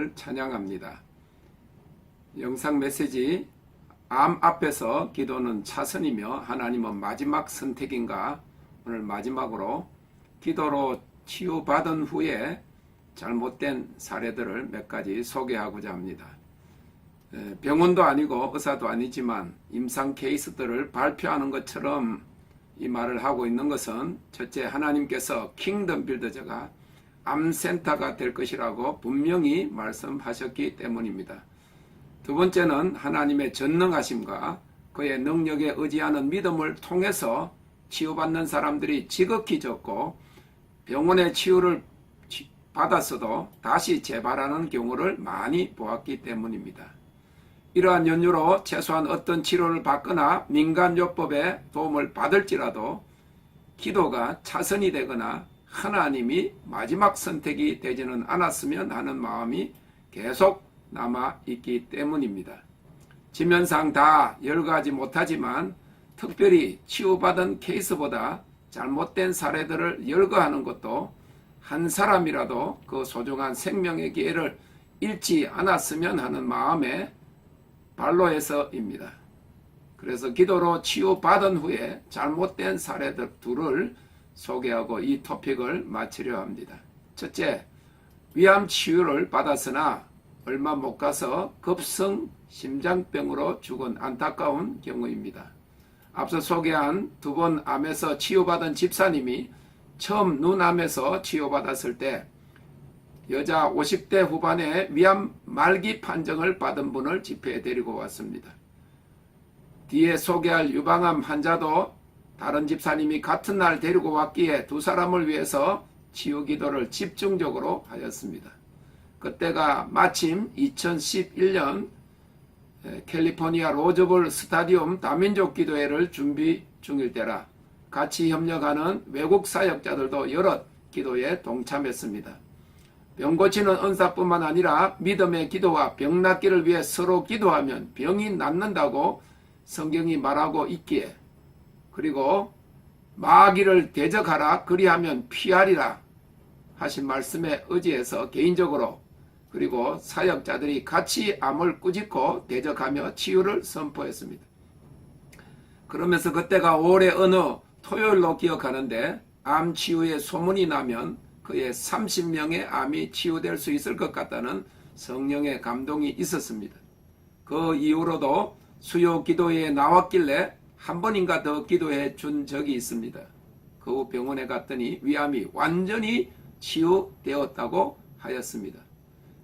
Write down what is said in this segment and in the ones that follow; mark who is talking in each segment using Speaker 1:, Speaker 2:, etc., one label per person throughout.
Speaker 1: 주님을 찬양합니다. 영상 메시지 암 앞에서 기도는 차선이며 하나님은 마지막 선택인가 오늘 마지막으로 기도로 치유받은 후에 잘못된 사례들을 몇 가지 소개하고자 합니다. 에, 병원도 아니고 의사도 아니지만 임상 케이스들을 발표하는 것처럼 이 말을 하고 있는 것은 첫째 하나님께서 킹덤 빌더저가 암센터가 될 것이라고 분명히 말씀하셨기 때문입니다. 두 번째는 하나님의 전능하심과 그의 능력에 의지하는 믿음을 통해서 치유받는 사람들이 지극히 적고 병원의 치유를 치- 받았어도 다시 재발하는 경우를 많이 보았기 때문입니다. 이러한 연유로 최소한 어떤 치료를 받거나 민간요법에 도움을 받을지라도 기도가 차선이 되거나 하나님이 마지막 선택이 되지는 않았으면 하는 마음이 계속 남아 있기 때문입니다. 지면상 다 열거하지 못하지만 특별히 치유받은 케이스보다 잘못된 사례들을 열거하는 것도 한 사람이라도 그 소중한 생명의 기회를 잃지 않았으면 하는 마음에 발로해서입니다. 그래서 기도로 치유받은 후에 잘못된 사례들 둘을 소개하고 이 토픽을 마치려 합니다. 첫째, 위암 치유를 받았으나 얼마 못 가서 급성 심장병으로 죽은 안타까운 경우입니다. 앞서 소개한 두 번 암에서 치유받은 집사님이 처음 눈암에서 치유받았을 때 여자 50대 후반에 위암 말기 판정을 받은 분을 집회에 데리고 왔습니다. 뒤에 소개할 유방암 환자도 다른 집사님이 같은 날 데리고 왔기에 두 사람을 위해서 치유 기도를 집중적으로 하였습니다. 그때가 마침 2011년 캘리포니아 로즈볼 스타디움 다민족 기도회를 준비 중일 때라 같이 협력하는 외국 사역자들도 여러 기도에 동참했습니다. 병 고치는 은사뿐만 아니라 믿음의 기도와 병 낫기를 위해 서로 기도하면 병이 낫는다고 성경이 말하고 있기에 그리고 마귀를 대적하라 그리하면 피하리라 하신 말씀에 의지해서 개인적으로 그리고 사역자들이 같이 암을 꾸짖고 대적하며 치유를 선포했습니다. 그러면서 그때가 올해 어느 토요일로 기억하는데 암 치유의 소문이 나면 그의 30명의 암이 치유될 수 있을 것 같다는 성령의 감동이 있었습니다. 그 이후로도 수요 기도회에 나왔길래 한 번인가 더 기도해 준 적이 있습니다. 그 후 병원에 갔더니 위암이 완전히 치유되었다고 하였습니다.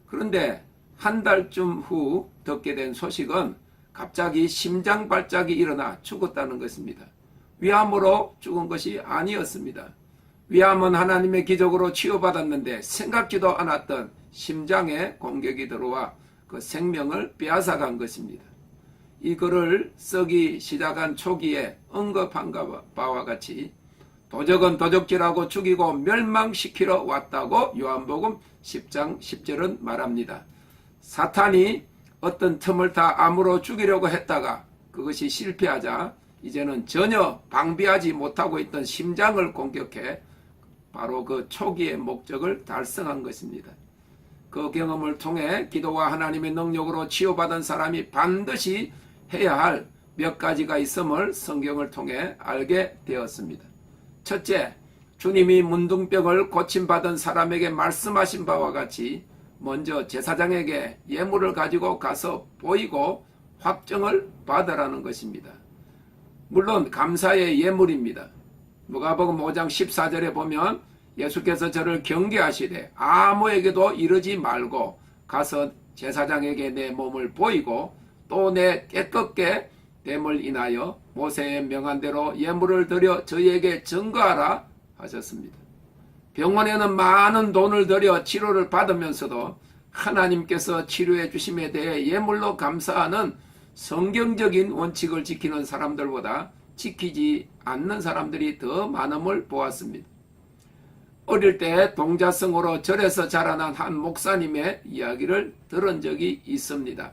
Speaker 1: 그런데 한 달쯤 후 듣게 된 소식은 갑자기 심장 발작이 일어나 죽었다는 것입니다. 위암으로 죽은 것이 아니었습니다. 위암은 하나님의 기적으로 치유받았는데 생각지도 않았던 심장에 공격이 들어와 그 생명을 빼앗아간 것입니다. 이 글을 쓰기 시작한 초기에 언급한 바와 같이 도적은 도적질하고 죽이고 멸망시키러 왔다고 요한복음 10장 10절은 말합니다. 사탄이 어떤 틈을 타 암으로 죽이려고 했다가 그것이 실패하자 이제는 전혀 방비하지 못하고 있던 심장을 공격해 바로 그 초기의 목적을 달성한 것입니다. 그 경험을 통해 기도와 하나님의 능력으로 치유받은 사람이 반드시 해야 할 몇 가지가 있음을 성경을 통해 알게 되었습니다. 첫째, 주님이 문둥병을 고침받은 사람에게 말씀하신 바와 같이 먼저 제사장에게 예물을 가지고 가서 보이고 확정을 받으라는 것입니다. 물론 감사의 예물입니다. 누가복음 5장 14절에 보면 예수께서 저를 경계하시되 아무에게도 이르지 말고 가서 제사장에게 내 몸을 보이고 또 내 깨끗게 됨을 인하여 모세의 명한 대로 예물을 드려 저희에게 증거하라 하셨습니다. 병원에는 많은 돈을 들여 치료를 받으면서도 하나님께서 치료해 주심에 대해 예물로 감사하는 성경적인 원칙을 지키는 사람들보다 지키지 않는 사람들이 더 많음을 보았습니다. 어릴 때 동자성으로 절에서 자라난 한 목사님의 이야기를 들은 적이 있습니다.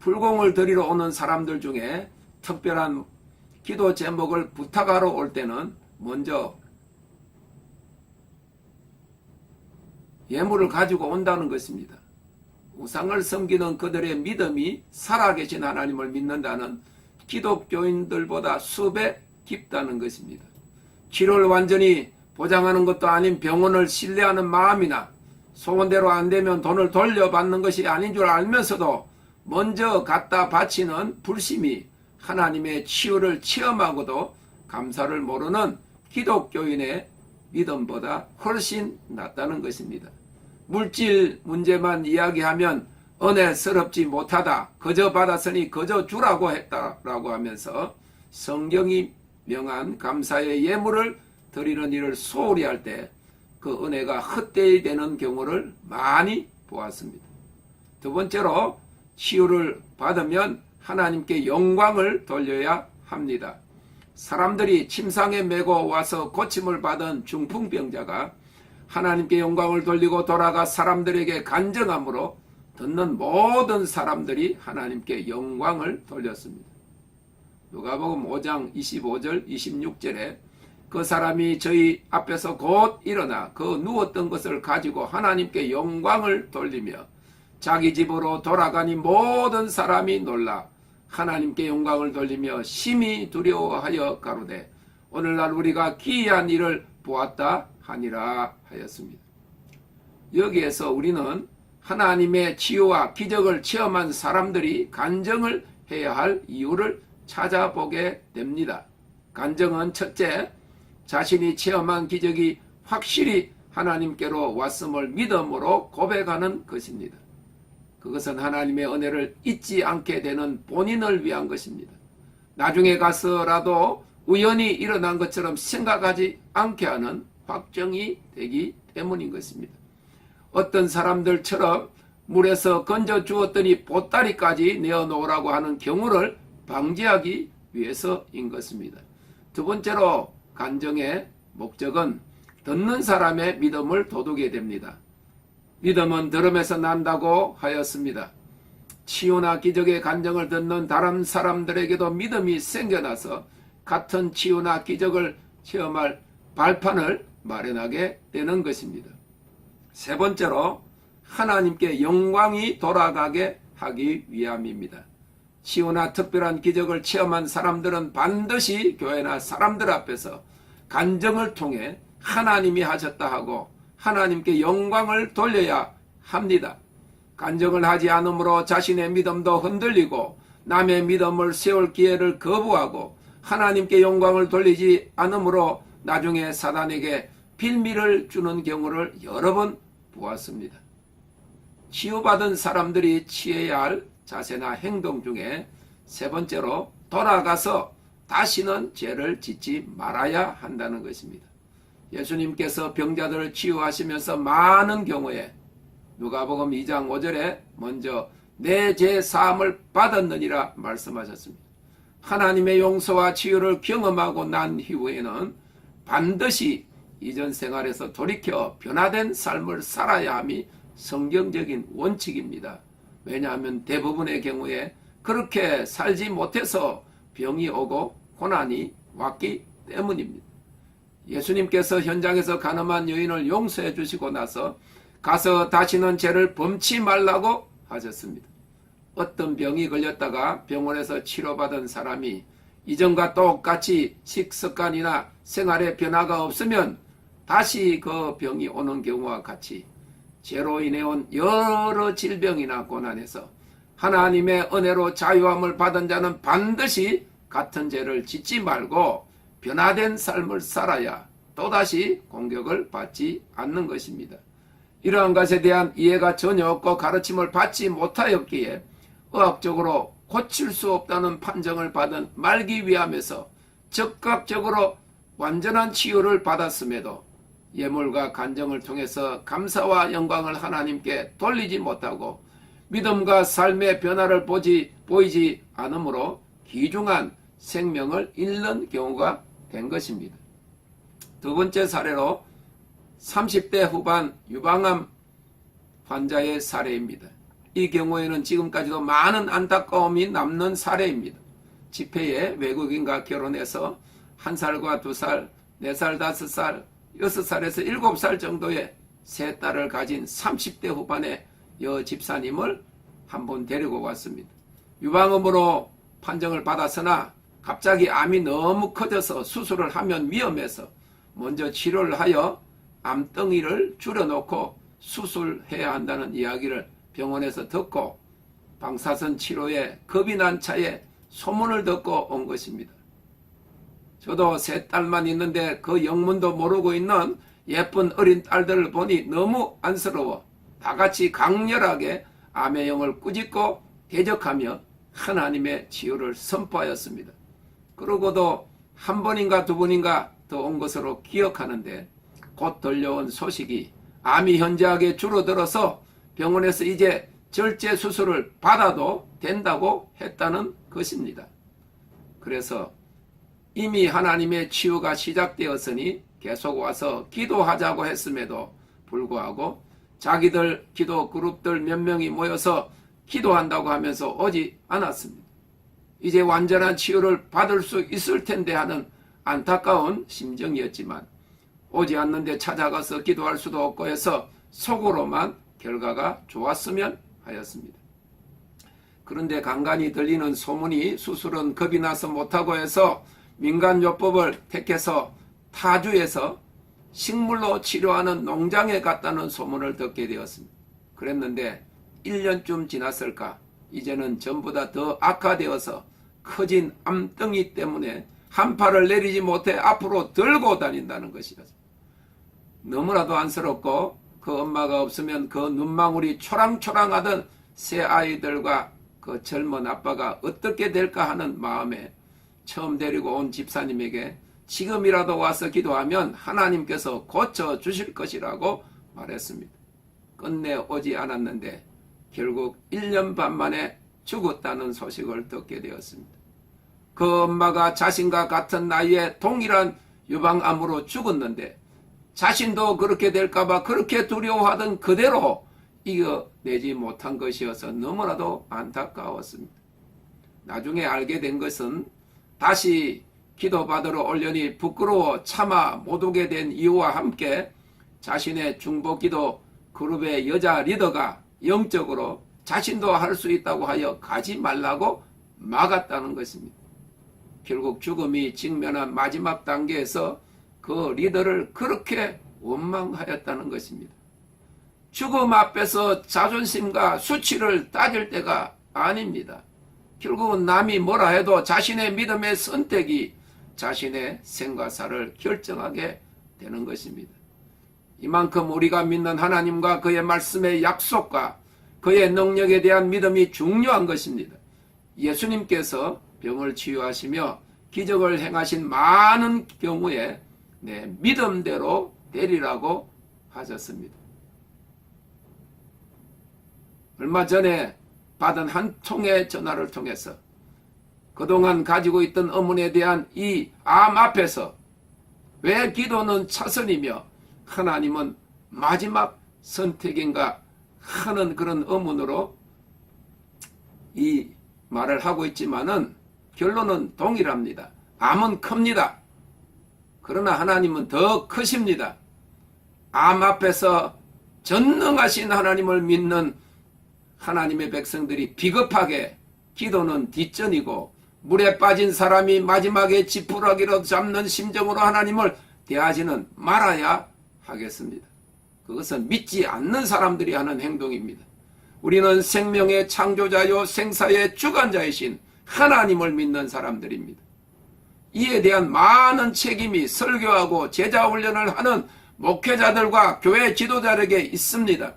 Speaker 1: 불공을 드리러 오는 사람들 중에 특별한 기도 제목을 부탁하러 올 때는 먼저 예물을 가지고 온다는 것입니다. 우상을 섬기는 그들의 믿음이 살아계신 하나님을 믿는다는 기독교인들보다 수배 깊다는 것입니다. 치료를 완전히 보장하는 것도 아닌 병원을 신뢰하는 마음이나 소원대로 안 되면 돈을 돌려받는 것이 아닌 줄 알면서도 먼저 갖다 바치는 불심이 하나님의 치유를 체험하고도 감사를 모르는 기독교인의 믿음보다 훨씬 낫다는 것입니다. 물질 문제만 이야기하면 은혜스럽지 못하다. 그저 받았으니 그저 주라고 했다라고 하면서 성경이 명한 감사의 예물을 드리는 일을 소홀히 할 때 그 은혜가 헛되이 되는 경우를 많이 보았습니다. 두 번째로 치유를 받으면 하나님께 영광을 돌려야 합니다. 사람들이 침상에 메고 와서 고침을 받은 중풍병자가 하나님께 영광을 돌리고 돌아가 사람들에게 간증함으로 듣는 모든 사람들이 하나님께 영광을 돌렸습니다. 누가복음 5장 25절 26절에 그 사람이 저희 앞에서 곧 일어나 그 누웠던 것을 가지고 하나님께 영광을 돌리며 자기 집으로 돌아가니 모든 사람이 놀라 하나님께 영광을 돌리며 심히 두려워하여 가로되 오늘날 우리가 기이한 일을 보았다 하니라 하였습니다. 여기에서 우리는 하나님의 치유와 기적을 체험한 사람들이 간정을 해야 할 이유를 찾아보게 됩니다. 간정은 첫째, 자신이 체험한 기적이 확실히 하나님께로 왔음을 믿음으로 고백하는 것입니다. 그것은 하나님의 은혜를 잊지 않게 되는 본인을 위한 것입니다. 나중에 가서라도 우연히 일어난 것처럼 생각하지 않게 하는 확정이 되기 때문인 것입니다. 어떤 사람들처럼 물에서 건져 주었더니 보따리까지 내어 놓으라고 하는 경우를 방지하기 위해서인 것입니다. 두 번째로 간정의 목적은 듣는 사람의 믿음을 돋우게 됩니다. 믿음은 들음에서 난다고 하였습니다. 치유나 기적의 간정을 듣는 다른 사람들에게도 믿음이 생겨나서 같은 치유나 기적을 체험할 발판을 마련하게 되는 것입니다. 세 번째로 하나님께 영광이 돌아가게 하기 위함입니다. 치유나 특별한 기적을 체험한 사람들은 반드시 교회나 사람들 앞에서 간정을 통해 하나님이 하셨다 하고 하나님께 영광을 돌려야 합니다. 간정을 하지 않으므로 자신의 믿음도 흔들리고 남의 믿음을 세울 기회를 거부하고 하나님께 영광을 돌리지 않으므로 나중에 사단에게 빌미를 주는 경우를 여러 번 보았습니다. 치유받은 사람들이 취해야 할 자세나 행동 중에 세 번째로 돌아가서 다시는 죄를 짓지 말아야 한다는 것입니다. 예수님께서 병자들을 치유하시면서 많은 경우에 누가복음 2장 5절에 먼저 내 죄 사함을 받았느니라 말씀하셨습니다. 하나님의 용서와 치유를 경험하고 난 이후에는 반드시 이전 생활에서 돌이켜 변화된 삶을 살아야 함이 성경적인 원칙입니다. 왜냐하면 대부분의 경우에 그렇게 살지 못해서 병이 오고 고난이 왔기 때문입니다. 예수님께서 현장에서 가늠한 여인을 용서해 주시고 나서 가서 다시는 죄를 범치 말라고 하셨습니다. 어떤 병이 걸렸다가 병원에서 치료받은 사람이 이전과 똑같이 식습관이나 생활에 변화가 없으면 다시 그 병이 오는 경우와 같이 죄로 인해 온 여러 질병이나 고난에서 하나님의 은혜로 자유함을 받은 자는 반드시 같은 죄를 짓지 말고 변화된 삶을 살아야 또다시 공격을 받지 않는 것입니다. 이러한 것에 대한 이해가 전혀 없고 가르침을 받지 못하였기에 의학적으로 고칠 수 없다는 판정을 받은 말기 위함에서 적극적으로 완전한 치유를 받았음에도 예물과 간정을 통해서 감사와 영광을 하나님께 돌리지 못하고 믿음과 삶의 변화를 보지 보이지 않으므로 귀중한 생명을 잃는 경우가 된 것입니다. 두 번째 사례로 30대 후반 유방암 환자의 사례입니다. 이 경우에는 지금까지도 많은 안타까움이 남는 사례입니다. 집회에 외국인과 결혼해서 한 살과 두 살, 네 살, 다섯 살, 여섯 살에서 일곱 살 정도의 세 딸을 가진 30대 후반의 여 집사님을 한 번 데리고 왔습니다. 유방암으로 판정을 받았으나 갑자기 암이 너무 커져서 수술을 하면 위험해서 먼저 치료를 하여 암덩이를 줄여놓고 수술해야 한다는 이야기를 병원에서 듣고 방사선 치료에 겁이 난 차에 소문을 듣고 온 것입니다. 저도 세 딸만 있는데 그 영문도 모르고 있는 예쁜 어린 딸들을 보니 너무 안쓰러워 다 같이 강렬하게 암의 영을 꾸짖고 대적하며 하나님의 치유를 선포하였습니다. 그러고도 한 번인가 두 번인가 더 온 것으로 기억하는데 곧 들려온 소식이 암이 현저하게 줄어들어서 병원에서 이제 절제 수술을 받아도 된다고 했다는 것입니다. 그래서 이미 하나님의 치유가 시작되었으니 계속 와서 기도하자고 했음에도 불구하고 자기들 기도 그룹들 몇 명이 모여서 기도한다고 하면서 오지 않았습니다. 이제 완전한 치유를 받을 수 있을 텐데 하는 안타까운 심정이었지만 오지 않는데 찾아가서 기도할 수도 없고 해서 속으로만 결과가 좋았으면 하였습니다. 그런데 간간히 들리는 소문이 수술은 겁이 나서 못하고 해서 민간요법을 택해서 타주에서 식물로 치료하는 농장에 갔다는 소문을 듣게 되었습니다. 그랬는데 1년쯤 지났을까 이제는 전보다 더 악화되어서 커진 암덩이 때문에 한 팔을 내리지 못해 앞으로 들고 다닌다는 것이었습니다. 너무나도 안쓰럽고 그 엄마가 없으면 그 눈망울이 초랑초랑하던 새 아이들과 그 젊은 아빠가 어떻게 될까 하는 마음에 처음 데리고 온 집사님에게 지금이라도 와서 기도하면 하나님께서 고쳐 주실 것이라고 말했습니다. 끝내 오지 않았는데 결국 1년 반 만에 죽었다는 소식을 듣게 되었습니다. 그 엄마가 자신과 같은 나이에 동일한 유방암으로 죽었는데 자신도 그렇게 될까봐 그렇게 두려워하던 그대로 이겨내지 못한 것이어서 너무나도 안타까웠습니다. 나중에 알게 된 것은 다시 기도받으러 올려니 부끄러워 차마 못 오게 된 이유와 함께 자신의 중보 기도 그룹의 여자 리더가 영적으로 자신도 할 수 있다고 하여 가지 말라고 막았다는 것입니다. 결국 죽음이 직면한 마지막 단계에서 그 리더를 그렇게 원망하였다는 것입니다. 죽음 앞에서 자존심과 수치를 따질 때가 아닙니다. 결국은 남이 뭐라 해도 자신의 믿음의 선택이 자신의 생과사를 결정하게 되는 것입니다. 이만큼 우리가 믿는 하나님과 그의 말씀의 약속과 그의 능력에 대한 믿음이 중요한 것입니다. 예수님께서 병을 치유하시며 기적을 행하신 많은 경우에 내 믿음대로 되리라고 하셨습니다. 얼마 전에 받은 한 통의 전화를 통해서 그동안 가지고 있던 어문에 대한 이 암 앞에서 왜 기도는 차선이며 하나님은 마지막 선택인가 하는 그런 어문으로 이 말을 하고 있지만은 결론은 동일합니다. 암은 큽니다. 그러나 하나님은 더 크십니다. 암 앞에서 전능하신 하나님을 믿는 하나님의 백성들이 비겁하게 기도는 뒷전이고 물에 빠진 사람이 마지막에 지푸라기로 잡는 심정으로 하나님을 대하지는 말아야 하겠습니다. 그것은 믿지 않는 사람들이 하는 행동입니다. 우리는 생명의 창조자요 생사의 주관자이신 하나님을 믿는 사람들입니다. 이에 대한 많은 책임이 설교하고 제자 훈련을 하는 목회자들과 교회 지도자에게 있습니다.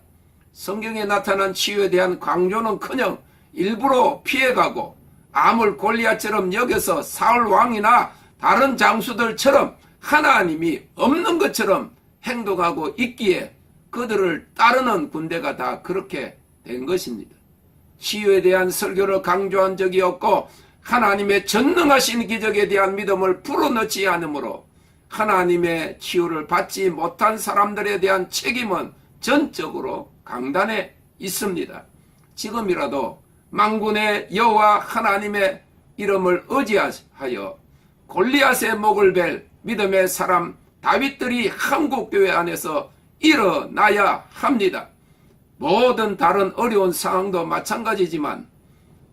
Speaker 1: 성경에 나타난 치유에 대한 강조는커녕 일부러 피해가고 암을 골리앗처럼 여겨서 사울 왕이나 다른 장수들처럼 하나님이 없는 것처럼 행동하고 있기에 그들을 따르는 군대가 다 그렇게 된 것입니다. 치유에 대한 설교를 강조한 적이 없고 하나님의 전능하신 기적에 대한 믿음을 불어넣지 않으므로 하나님의 치유를 받지 못한 사람들에 대한 책임은 전적으로 강단에 있습니다. 지금이라도 망군의 여호와 하나님의 이름을 의지하여 골리앗의 목을 벨 믿음의 사람 다윗들이 한국 교회 안에서 일어나야 합니다. 모든 다른 어려운 상황도 마찬가지지만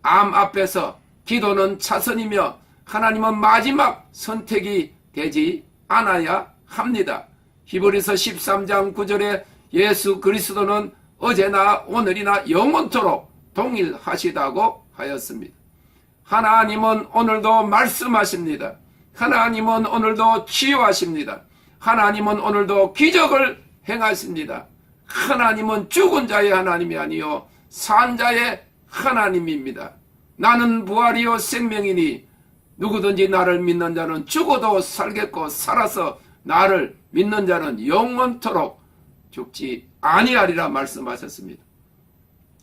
Speaker 1: 암 앞에서 기도는 차선이며 하나님은 마지막 선택이 되지 않아야 합니다. 히브리서 13장 9절에 예수 그리스도는 어제나 오늘이나 영원토록 동일하시다고 하였습니다. 하나님은 오늘도 말씀하십니다. 하나님은 오늘도 치유하십니다. 하나님은 오늘도 기적을 행하십니다. 하나님은 죽은 자의 하나님이 아니요 산 자의 하나님입니다. 나는 부활이요 생명이니 누구든지 나를 믿는 자는 죽어도 살겠고 살아서 나를 믿는 자는 영원토록 죽지 아니하리라 말씀하셨습니다.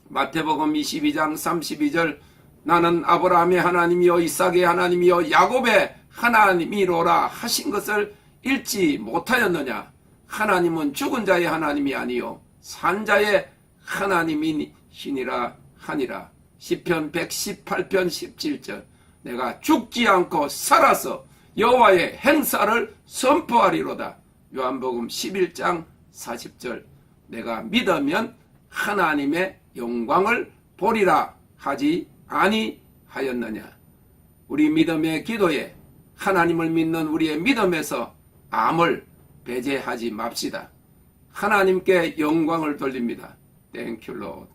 Speaker 1: 마태복음 22장 32절 나는 아브라함의 하나님이요 이삭의 하나님이요 야곱의 하나님이로라 하신 것을 읽지 못하였느냐 하나님은 죽은 자의 하나님이 아니요 산 자의 하나님이시니라 하니라. 시편 118편 17절 내가 죽지 않고 살아서 여호와의 행사를 선포하리로다. 요한복음 11장 40절 내가 믿으면 하나님의 영광을 보리라 하지 아니하였느냐. 우리 믿음의 기도에 하나님을 믿는 우리의 믿음에서 암을 배제하지 맙시다. 하나님께 영광을 돌립니다. 땡큐 로